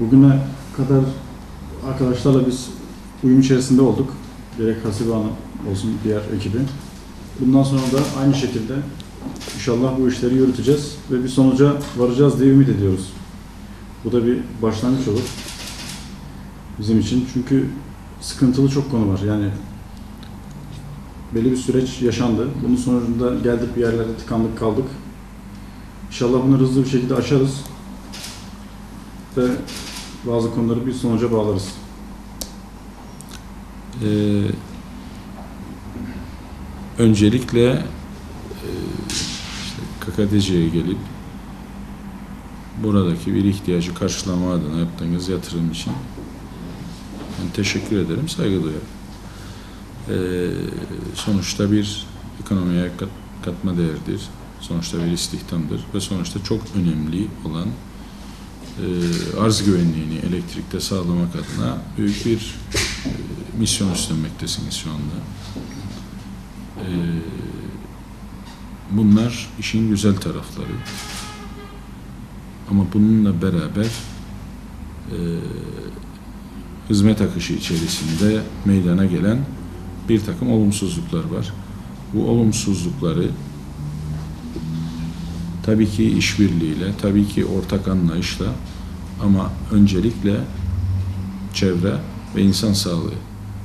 Bugüne kadar arkadaşlarla biz uyum içerisinde olduk. Gerek Hasibe Hanım olsun diğer ekibi. Bundan sonra da aynı şekilde inşallah bu işleri yürüteceğiz ve bir sonuca varacağız diye ümit ediyoruz. Bu da bir başlangıç olur bizim için. Çünkü sıkıntılı çok konu var. Yani belli bir süreç yaşandı. Bunun sonucunda geldik bir yerlerde tıkandık kaldık. İnşallah bunu hızlı bir şekilde aşarız ve bazı konuları bir sonuca bağlarız. Ee, öncelikle e, işte KKTC'ye gelip buradaki bir ihtiyacı karşılama adına yaptığınız yatırım için ben teşekkür ederim, saygı duyarım. Ee, sonuçta bir ekonomiye kat- katma değerdir. Sonuçta bir istihdamdır ve sonuçta çok önemli olan arz güvenliğini elektrikte sağlamak adına büyük bir e, misyon üstlenmektesiniz şu anda. E, bunlar işin güzel tarafları. Ama bununla beraber e, hizmet akışı içerisinde meydana gelen bir takım olumsuzluklar var. Bu olumsuzlukları tabii ki işbirliğiyle, tabii ki ortak anlayışla ama öncelikle çevre ve insan sağlığı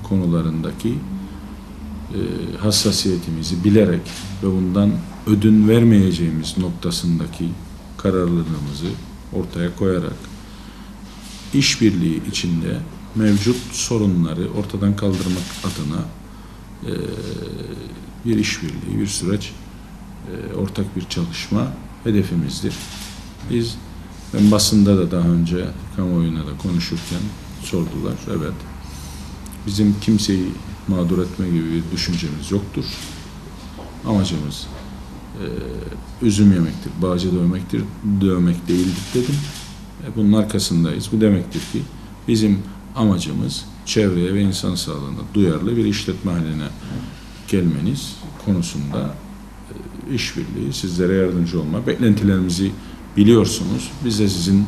konularındaki e, hassasiyetimizi bilerek ve bundan ödün vermeyeceğimiz noktasındaki kararlılığımızı ortaya koyarak işbirliği içinde mevcut sorunları ortadan kaldırmak adına e, bir işbirliği, bir süreç, e, ortak bir çalışma hedefimizdir. Biz ben basında da daha önce kamuoyuna da konuşurken sordular. Evet. Bizim kimseyi mağdur etme gibi bir düşüncemiz yoktur. Amacımız e, üzüm yemektir, bağcı dövmektir, dövmek değildir dedim. E, bunun arkasındayız. Bu demektir ki bizim amacımız çevreye ve insan sağlığına duyarlı bir işletme haline gelmeniz konusunda işbirliği, sizlere yardımcı olma, beklentilerimizi biliyorsunuz. Biz de sizin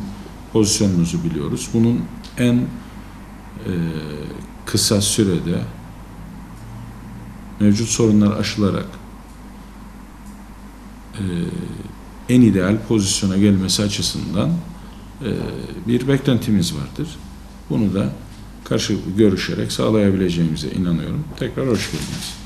pozisyonunuzu biliyoruz. Bunun en e, kısa sürede mevcut sorunlar aşılarak e, en ideal pozisyona gelmesi açısından e, bir beklentimiz vardır. Bunu da karşı görüşerek sağlayabileceğimize inanıyorum. Tekrar hoş geldiniz.